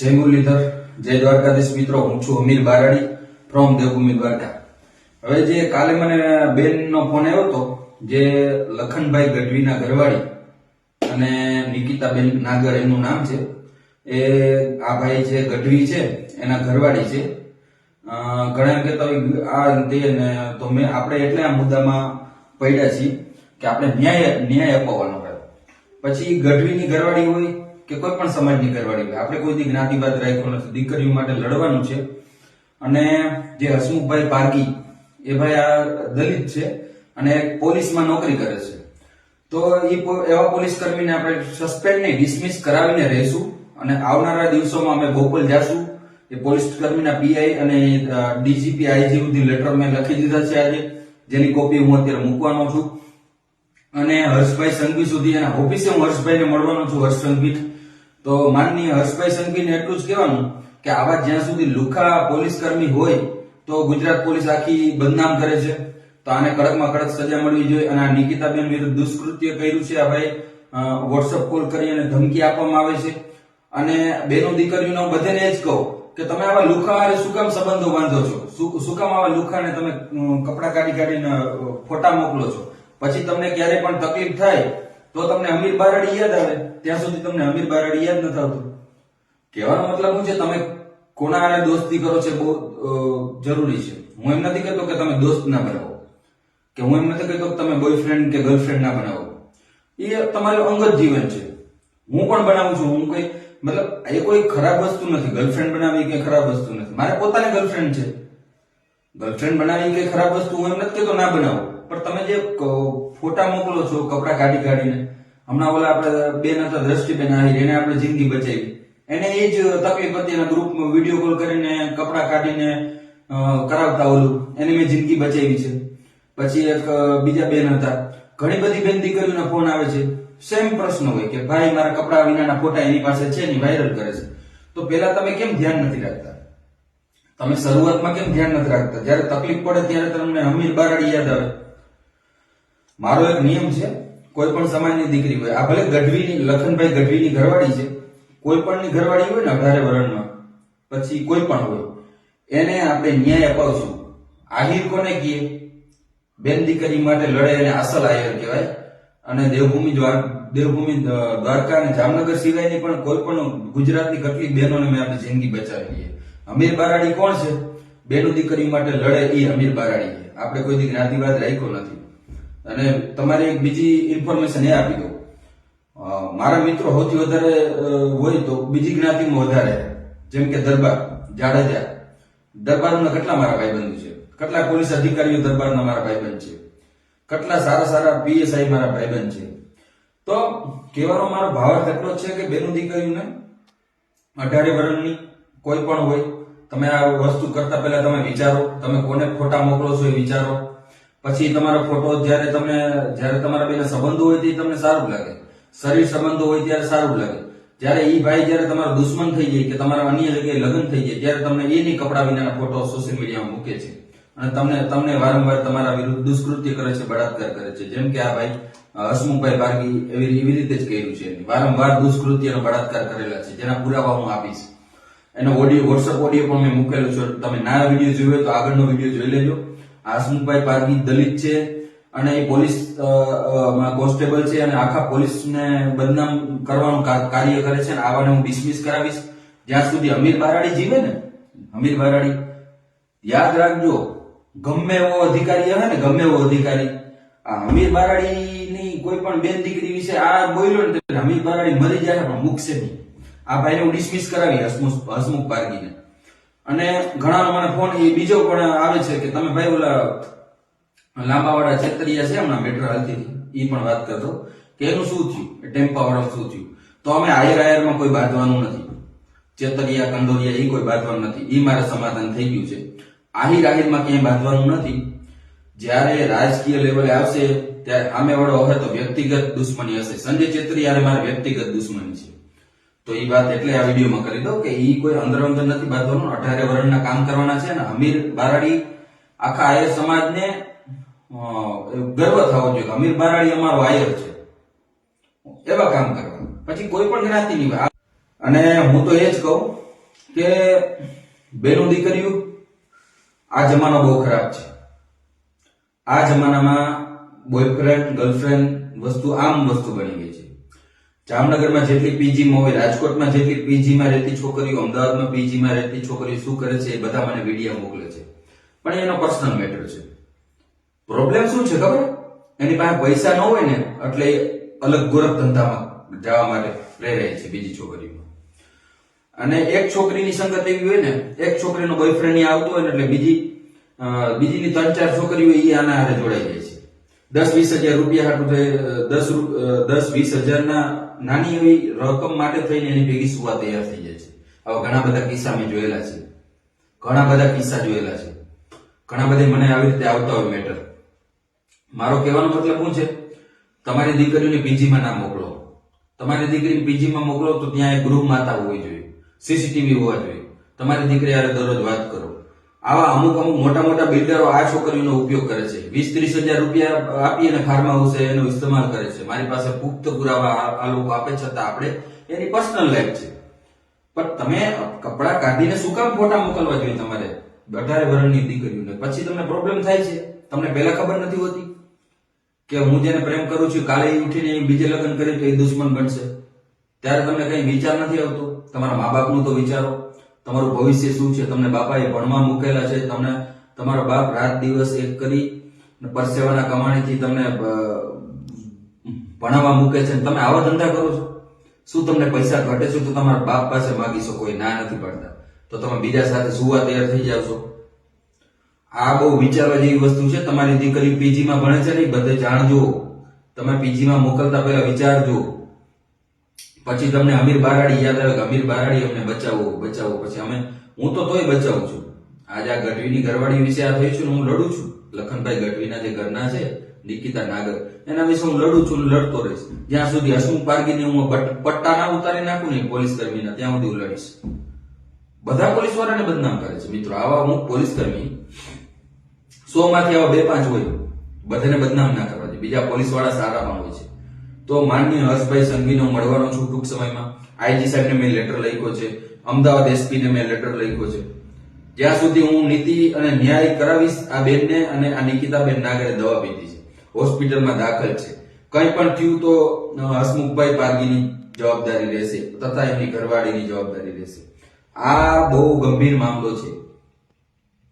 જય મુરલીધર, જય દ્વારકાધીશ મિત્રો. હું છું અમીર બારાડી ફ્રોમ દેવભૂમિ દ્વારકા. હવે જે કાલે મને બેનનો ફોન આવ્યો હતો, જે લખનભાઈ ગઢવીના ઘરવાળી અને નિકિતાબેન નાગર એમનું નામ છે, એ આ ભાઈ છે, ગઢવી છે, એના ઘરવાળી છે. ઘણા એમ કહેતા હોય આ તે ને તો મેં આપણે એટલે આ મુદ્દામાં પડ્યા છીએ કે આપણે ન્યાય ન્યાય અપાવવાનો હોય. પછી ગઢવીની ઘરવાળી હોય કે કોઈ પણ સમાજની કરવાની હોય. આપણે કોઈ દી જ્ઞાતિવાદ રાખ્યો નથી. દીકરીઓ માટે લડવાનું છે. અને જે હસમુખભાઈ પારગી એ ભાઈ આ દલિત છે અને પોલીસમાં નોકરી કરે છે. તો એ એવા પોલીસ કર્મીને આપણે સસ્પેન્ડ નહીં ડિસમિસ કરાવીને રહેશું અને આવનારા દિવસોમાં અમે ભોપાલ જાશું. એ પોલીસ કર્મીના પીઆઈ અને ડીજીપી આઈજી સુધી લેટર મેં લખી દીધા છે આજે, જેની કોપી હું અત્યારે મૂકવાનો છું. અને હર્ષભાઈ સંઘવી સુધી એના ઓફિસે હું હર્ષભાઈને મળવાનો છું, હર્ષ સંઘવી. તો માનનીય હર્ષભાઈ સંઘવીને એટલું જ કહેવાનું કે આવા જ્યાં સુધી લુખા પોલીસ કર્મી હોય, તો ગુજરાત પોલીસ આખી બદનામ કરે છે. તો આને કડકમાં કડક સજા મળવી જોઈએ અને આ નિકિતાબેન વિરુદ્ધ દુષ્કૃત્ય કર્યું છે આ ભાઈ. વોટ્સઅપ કોલ કરી અને ધમકી આપવામાં આવે છે. અને બેનો દીકરીઓને બધેને એ જ કહું કે તમે આવા લુખા હારે શું કામ સંબંધો બાંધો છો? શું કામ આવા લુખાને તમે કપડાં કાઢી કાઢીને ફોટા મોકલો છો? પછી તમને ક્યારે પણ તકલીફ થાય તો તમને અમીર બારડી યાદ આવે? ત્યાં સુધી તમને અમીર બારડી યાદ નથી આવતું કહેવાનો મતલબ શું છે, તમે કોના હારે દોસ્તી કરો છે બહુ જરૂરી છે. હું એમ નથી કહેતો કે તમે દોસ્ત ના બનાવો. કે હું એમ નથી કહેતો કે તમે બોયફ્રેન્ડ કે ગર્લફ્રેન્ડ ના બનાવો. એ તમારું અંગત જીવન છે. હું પણ બનાવું છું. હું કોઈ, મતલબ, એ કોઈ ખરાબ વસ્તુ નથી. ગર્લફ્રેન્ડ બનાવી કે ખરાબ વસ્તુ નથી. મારે પોતાની ગર્લફ્રેન્ડ છે. ગર્લફ્રેન્ડ બનાવી કે ખરાબ વસ્તુ હું એમ નથી કહેતો ના બનાવો. પણ તમે જે ફોટા મોકલો છો કપડા કાઢી કાઢીને. હમણાં ઓલા આપણે બેન હતા દ્રષ્ટિબેન આહિર, એને આપણે જિંદગી બચાવી. એને એ જ તકલીફ હતી, એના ગ્રુપમાં વીડિયો કોલ કરીને કપડા કાઢીને કરાવતા ઓલું. એને મેં જિંદગી બચાવી છે. પછી એક બીજા બેન હતા. ઘણી બધી બેન દીકરીઓના ફોન આવે છે. સેમ પ્રશ્ન હોય કે, ભાઈ, મારા કપડા વિનાના ફોટા એની પાસે છે ને વાયરલ કરે છે. તો પેલા તમે કેમ ધ્યાન નથી રાખતા? તમે શરૂઆતમાં કેમ ધ્યાન નથી રાખતા? જ્યારે તકલીફ પડે ત્યારે તમને હમીર બારાડી યાદ આવે. મારો એક નિયમ છે, કોઈ પણ સમાજની દીકરી હોય, આ ભલે ગઢવીની, લખનભાઈ ગઢવીની ઘરવાળી છે, કોઈ પણની ઘરવાળી હોય ને અઢારે વરણમાં, પછી કોઈ પણ હોય, એને આપણે ન્યાય અપાવશું. આહિર કોને કહીએ બેન દીકરી માટે લડે એને અસલ આહિર કહેવાય. અને દેવભૂમિ દેવભૂમિ દ્વારકા અને જામનગર સિવાયની પણ કોઈ પણ ગુજરાતની કેટલી બહેનોને મેં આપણી જિંદગી બચાવી અમીર બારાડી કોણ છે? બેનો દીકરી માટે લડે એ અમીર બારાડી આપણે કોઈ દી જ્ઞાતિવાદ રાખ્યો નથી. અને તમારે એક બીજી ઇન્ફોર્મેશન એ આપી દઉં. મારા મિત્રો સૌથી વધારે હોય તો બીજી જ્ઞાતિમાં વધારે. જેમ કે દરબાર, જાડેજા. દરબારના કેટલા મારા ભાઈબંધ છે? કેટલા પોલીસ અધિકારીઓ દરબારના મારા ભાઈબંધ છે? કેટલા સારા સારા પીએસઆઈ મારા ભાઈબંધ છે? તો કહેવાનો મારો ભાવાર્થ એટલો છે કે બેનું દીકરીઓને અઢારે વર્ષની કોઈ પણ હોય, તમે આ વસ્તુ કરતા પહેલા તમે વિચારો, તમે કોને ફોટા મોકલો છો એ વિચારો. પછી તમારો ફોટો જ્યારે તમને, જ્યારે તમારા બેના સંબંધો હોય તે તમને સારું લાગે. શરીર સંબંધો હોય ત્યારે સારું લાગે. જ્યારે ઈ ભાઈ જ્યારે તમારો દુશ્મન થઈ જાય કે તમારા અન્ય જગ્યાએ લગ્ન થઈ જાય, ત્યારે તમને એની કપડા વિનાના ફોટો સોશિયલ મીડિયામાં મૂકે છે. અને તમને તમને વારંવાર તમારા વિરુદ્ધ દુષ્કૃત્ય કરે છે, બળાત્કાર કરે છે. જેમ કે આ ભાઈ હસમુખભાઈ પારગી એવી એવી રીતે જ કર્યું છે. વારંવાર દુષ્કૃત્ય બળાત્કાર કરેલા છે. જેના પુરાવા હું આપીશ. એનો ઓડિયો વોટ્સઅપ ઓડિયો પણ મેં મૂકેલો છે. તમે ના વીડિયો જોયો તો આગળનો વીડિયો જોઈ લેજો. હસમુખભાઈ પારગી દલિત છે અને એ પોલીસ કોન્સ્ટેબલ છે અને આખા પોલીસને બદનામ કરવાનું કાર્ય કરે છે અને આવાને હું ડિસમિસ કરાવીશ. જ્યાં સુધી અમીર બારાડી જીવે ને, અમીર બારાડી, યાદ રાખજો, ગમે એવો અધિકારી આવે ને, ગમે એવો અધિકારી, આ અમીર બારાડીની કોઈ પણ બેન દીકરી વિશે આ બોલ્યો ને અમીર બારાડી મરી જાય પણ મૂકશે નહીં. આ ભાઈને હું ડિસમિસ કરાવી, હસમુખ હસમુખ પારગીને. અને ઘણા મને ફોન એ બીજો પણ આવે છે કે તમે ભાઈ ઓલા લાંબાવાળા છેતરિયા છે હમણાં મેટ્રો હાલતી એ પણ વાત કરતો, કે એનું શું થયું? એ ટેમ્પા વાળા શું થયું? તો અમે આયર આયરમાં કોઈ બાંધવાનું નથી. ચેતરિયા કંદોરિયા એ કોઈ બાંધવાનું નથી. એ મારે સમાધાન થઈ ગયું છે. આહિર આહિરમાં ક્યાંય બાંધવાનું નથી. જ્યારે રાજકીય લેવલે આવશે, ત્યારે આમે વાળો હવે તો વ્યક્તિગત દુશ્મની હશે. સંજય ચેતરિયા મારે વ્યક્તિગત દુશ્મની છે. તો એ વાત એટલે આ વિડીયોમાં કરી દઉં કે એ કોઈ અંદર અંદર નથી બાંધવાનું. અઢારે વર્ણના કામ કરવાના છે અને અમીર બારાડી આખા આયર સમાજને ગર્વ થવો જોઈએ અમીર બારાડી અમારો આયર છે. એવા કામ કરવા. પછી કોઈ પણ જ્ઞાતિની વાત. અને હું તો એ જ કહું કે બેનું દીકરીયું આ જમાનો બહુ ખરાબ છે. આ જમાનામાં બોયફ્રેન્ડ ગર્લફ્રેન્ડ વસ્તુ આમ વસ્તુ બની ગઈ છે. જામનગરમાં જેટલી પીજીમાં હોય, રાજકોટમાં જેટલી પીજીમાં રહેતી છોકરીઓ, અમદાવાદમાં પીજીમાં રહેતી છોકરીઓ શું કરે છે એ બધા મને વીડિયો મોકલે છે. પણ એનો પર્સનલ મેટર છે. પ્રોબ્લેમ શું છે ખબર? એની પાસે પૈસા ન હોય ને, એટલે અલગ ગોરખ ધંધામાં જવા માટે પ્રેરાય છે બીજી છોકરીમાં અને એક છોકરીની સંગત એવી હોય ને, એક છોકરીનો બોયફ્રેન્ડ આવતો હોય ને, એટલે બીજી બીજીની ત્રણ ચાર છોકરીઓ એ આના હારે જોડાઈ જાય છે. દસ વીસ હજાર રૂપિયા હાટું થઈ, દસ દસ વીસ હજારના નાની એવી રકમ માટે થઈને એની ભેગી સુવા તૈયાર થઈ જાય છે. આવા ઘણા બધા કિસ્સા મેં જોયેલા છે. ઘણા બધા કિસ્સા જોયેલા છે. ઘણા બધા મને આવી રીતે આવતા હોય મેટર મારો કહેવાનો મતલબ શું છે? તમારી દીકરીઓને પીજીમાં ના મોકલો. તમારી દીકરીને પીજીમાં મોકલો તો ત્યાં એક ગૃહ માતા હોવી જોઈએ. સીસીટીવી હોવા જોઈએ. તમારી દીકરી હારે દરરોજ વાત કરો. આવા અમુક અમુક મોટા મોટા બિલ્ડરો આ છોકરીનો ઉપયોગ કરે છે. વીસ ત્રીસ હજાર રૂપિયા આપી અને ફાર્મ હાઉસે એનો ઇસ્તેમાલ કરે છે. મારી પાસે પુખ્ત પુરાવા આ લોકો આપે છતાં આપણે એની પર્સનલ લાઈફ છે. પણ તમે કપડા કાઢીને શું કામ ફોટા મોકલવા જોઈએ તમારે? અઢારે વર્ષની દીકરીઓને. પછી તમને પ્રોબ્લેમ થાય છે. તમને પહેલા ખબર નથી હોતી કે હું જેને પ્રેમ કરું છું, કાલે ઉઠીને બીજે લગ્ન કરી તો એ દુશ્મન બનશે. ત્યારે તમને કઈ વિચાર નથી આવતો? તમારા મા બાપનું તો વિચારો. તમારું ભવિષ્ય શું છે? તમને બાપાએ ભણવા મૂકેલા છે. તમને તમારો બાપ રાત દિવસ એક કરી પરસેવાના કમાણીથી તમને ભણાવવા મૂકે છે. તમે આવા ધંધા કરો છો? શું તમને પૈસા ઘટે છે? તો તમારા બાપ પાસે માગી શકો, એ ના નથી પડતા. તો તમે બીજા સાથે સુવા તૈયાર થઈ જાવ છો. આ બહુ વિચારવા જેવી વસ્તુ છે. તમારી દીકરી પીજીમાં ભણે છે ને? બધે જાણજો. તમે પીજીમાં મોકલતા પહેલા વિચારજો. પછી તમને અમીર બારાડી યાદ આવે કે અમીર બારાડી અમને બચાવો બચાવો. પછી અમે, હું તો તોય બચાવું છું. આજે આ ગઢવીની ઘરવાળી વિશે આ થયું છે હું લડું છું. લખનભાઈ ગઢવીના જે ઘરના છે, નિકિતા નાગર, એના વિશે હું લડું છું લડતો રહીશ. જ્યાં સુધી હસમુખ પારગીને હું પટ્ટા ના ઉતારી નાખું ને પોલીસ કર્મીના, ત્યાં સુધી હું લડીશ બધા પોલીસ વાળાને બદનામ કરે છે. મિત્રો, આવા અમુક પોલીસ કર્મી સો માંથી આવા બે પાંચ હોય, બધાને બદનામ ના કરવા જોઈએ બીજા પોલીસવાળા સારા પણ હોય છે. તો માનનીય હર્ષભાઈ સંઘવીનો મળવાનો છું ટૂંક સમયમાં. આઈજી સાહેબને મેં લેટર લખ્યો છે. અમદાવાદ એસપીને મેં લેટર લખ્યો છે. જ્યાં સુધી હું નીતિ અને ન્યાય કરાવીશ, આ બેનને અને આ નિકિતાબેન નાગરે દવા પીધી છે. હોસ્પિટલમાં દાખલ છે. કંઈ પણ થયું તો હસમુખભાઈ પારગીની જવાબદારી રહેશે તથા એમની ઘરવાળીની જવાબદારી રહેશે. આ બહુ ગંભીર મામલો છે.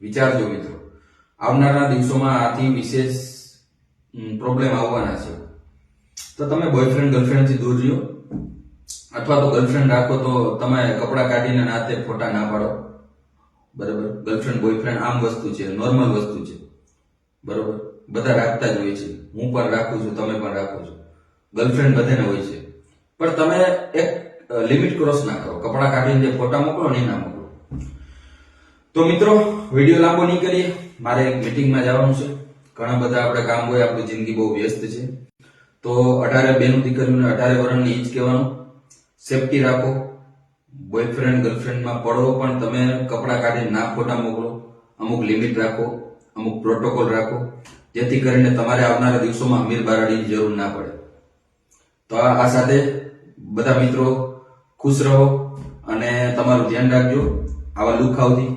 વિચારજો મિત્રો. આવનારા દિવસોમાં આથી વિશેષ પ્રોબ્લેમ આવવાના છે. તો તમે બોયફ્રેન્ડ ગર્લફ્રેન્ડથી દૂર રહ્યો? અથવા તો ગર્લફ્રેન્ડ રાખો તો તમે કપડાં કાઢીને નાતે ફોટા ના પાડો? બરાબર? ગર્લફ્રેન્ડ બોયફ્રેન્ડ આમ વસ્તુ છે નોર્મલ વસ્તુ છે. બરાબર? બધા રાખતા જ હોય છે. હું પણ રાખું છું, તમે પણ રાખો છો. ગર્લફ્રેન્ડ બધાને હોય છે. પણ તમે એક લિમિટ ક્રોસ ના કરો. કપડાં કાઢીને જે ફોટા મોકલો ને ના મોકલો તો મિત્રો, વીડિયો લાંબો નહીં કરીએ મારે એક મિટિંગમાં જવાનું છે. ઘણા બધા આપણે કામ હોય, આપણી જિંદગી બહુ વ્યસ્ત છે. તો અઢારે બેનું દીકરીઓને અઢારે વર્ષની ઈ કહેવાનું. સેફટી રાખો. બોયફ્રેન્ડ ગર્લફ્રેન્ડમાં પડો, પણ તમે કપડાં કાઢીને ના ફોટા મોકલો. અમુક લિમિટ રાખો, અમુક પ્રોટોકોલ રાખો, જેથી કરીને તમારે આવનારા દિવસોમાં અમીર બારાડીની જરૂર ના પડે. તો આ સાથે બધા મિત્રો ખુશ રહો અને તમારું ધ્યાન રાખજો. આવા લુખાવથી.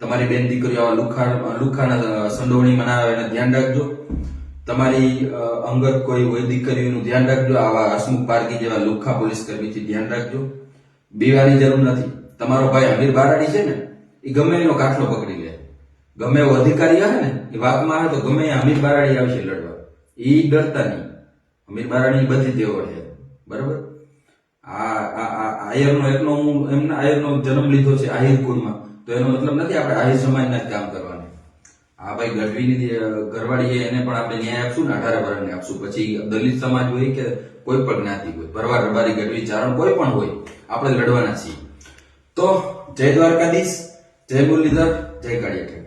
તમારી બેન દીકરીઓ આવા લુખા લુખાના સંડોવણી મનાવે એને ધ્યાન રાખજો. તમારી અંગત કોઈ હોય દીકરીઓનું ધ્યાન રાખજો. આવા હસમુખ પારકી જેવા લુખા પોલીસ કર્મીથી ધ્યાન રાખજો. બીવાની જરૂર નથી. તમારો ભાઈ અમીર બારાડી છે ને એ ગમે એનો કાટલો પકડી લે. ગમે એવો અધિકારી આવે ને એ વાતમાં આવે તો ગમે એ અમીર બારાડી આવશે લડવા. એ ડરતા નહીં. અમીર બારાડી બધી તેઓ છે. બરાબર? આ આયરનો એકનો હું એમના આયરનો જન્મ લીધો છે આહિર કુળમાં. તો એનો મતલબ નથી આપણે આહિર સમાજના જ કામ કરવાના. આ ભાઈ, ગઢવીની ઘરવાળી છે, એને પણ આપણે ન્યાય આપશું ને, અઢારે વર્ષને આપશું. પછી દલિત સમાજ હોય કે કોઈ પણ જ્ઞાતિ હોય, ભરવાડ, રબારી, ગઢવી, ચારણ, કોઈ પણ હોય, આપણે લડવાના છીએ. તો જય દ્વારકાધીશ, જય મુરલીધર, જય કાળિયા